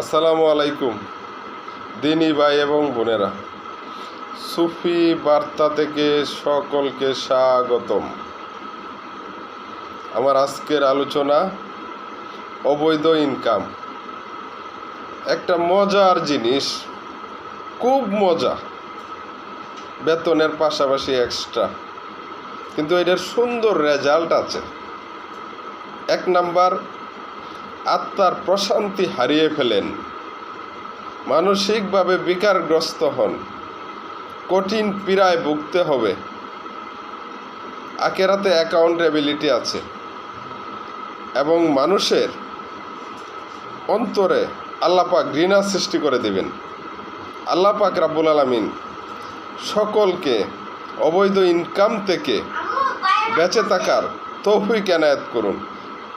আসসালামু আলাইকুম, দিনী ভাই এবং বোনেরা। সুফি বার্তা থেকে সকলকে স্বাগতম। আমার আজকের আলোচনা অবৈধ ইনকাম। একটা মজার জিনিস, খুব মজা। বেতনের পাশাপাশি এক্সট্রা কিন্তু এটার সুন্দর রেজাল্ট আছে। এক নাম্বার আত্মার প্রশান্তি হারিয়ে ফেলেন। মানসিকভাবে বিকারগ্রস্ত হন। কঠিন পীড়ায় ভুগতে হবে। আকেরাতে অ্যাকাউন্টেবিলিটি আছে। এবং মানুষের অন্তরে আল্লাপাক ঘৃণা সৃষ্টি করে দেবেন। আল্লাপাক রাব্বুল আলমিন সকলকে অবৈধ ইনকাম থেকে বেঁচে থাকার তৌফিক এনায়েত করুন।